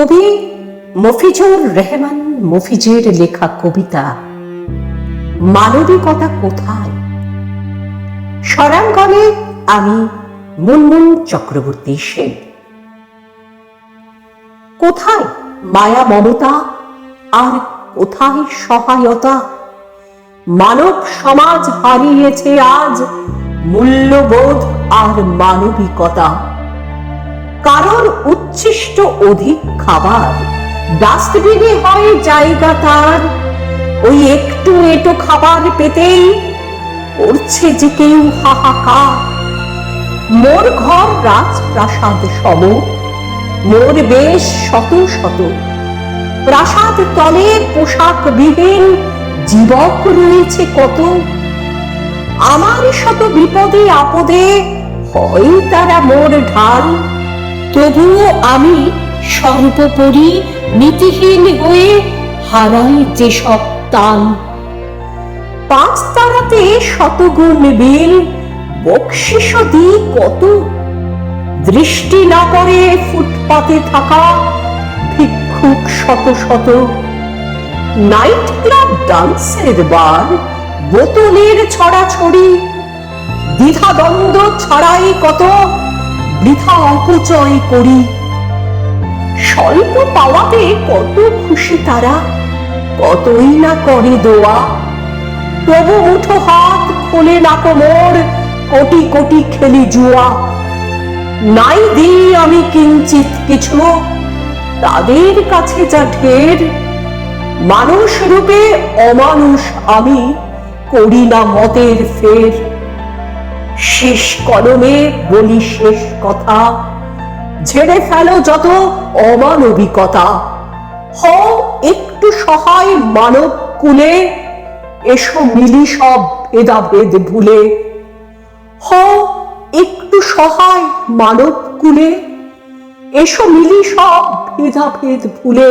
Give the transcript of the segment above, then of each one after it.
কবি মফিজুর রহমান মফিজের লেখা কবিতা, মানবিকতা কোথায়? স্বরাঙ্গনে আমি মুনমুন চক্রবর্তী সেন। কোথায় মায়া মমতা? আর কোথায় সহায়তা? মানব সমাজ হারিয়েছে আজ মূল্যবোধ আর মানবিকতা। কারোর উচ্ছিষ্ট অধিক খাবার। ডাস্টবিনে হয় জায়গা তার। ওই একটু এটো খাবার পেতেই করছে যে কেউ হাহাকার। মোর ঘর রাজপ্রাসাদ সম। মোর বেশ শত শত। প্রাসাদ তলে পোশাক বিহীন জীবক রয়েছে কত। আমার শত বিপদে আপদে হয় তারা মোর ঢাল। তবুও আমি সর্বোপরি নীতিহীন হয়ে হারাই যেসব তাল পাঁচ তারাতে শতগুণ বিল, বকশিস দিই কত। দৃষ্টি না করে ফুটপাতে থাকা ভিক্ষুক শত শত। নাইট ক্লাব ডান্সের বার, বোতলের ছড়াছড়ি, দ্বিধাদ্বন্দ্ব ছাড়াই কত। বৃথা অপচয় করি। স্বল্প পাওয়াতে কত খুশি তারা, কতই না করে দোয়া। তবু মুঠো হাত খোলে না কোমর কোটি কোটি খেলি জুয়া। নাই দিই আমি কিঞ্চিত কিছু, তাদের কাছে যা ঢের। মানুষ রূপে অমানুষ আমি করি না মতের ফের। শেষ কলমে বলি শেষ কথা। ঝেড়ে ফেলো যত অমানবিকতা। হও একটু সহায় মানব কুলে, এসো মিলি সব ভেদাভেদ ভুলে। হও একটু সহায় মানব কুলে, এসো মিলি সব ভেদাভেদ ভুলে।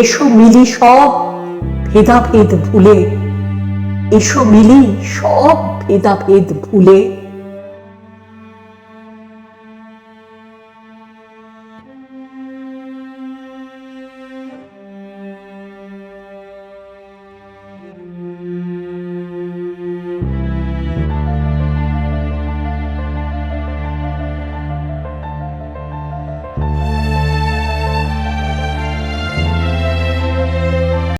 এসো মিলি সব ভেদাভেদ ভুলে। এসো মিলি সব ভেদাভেদ ভুলে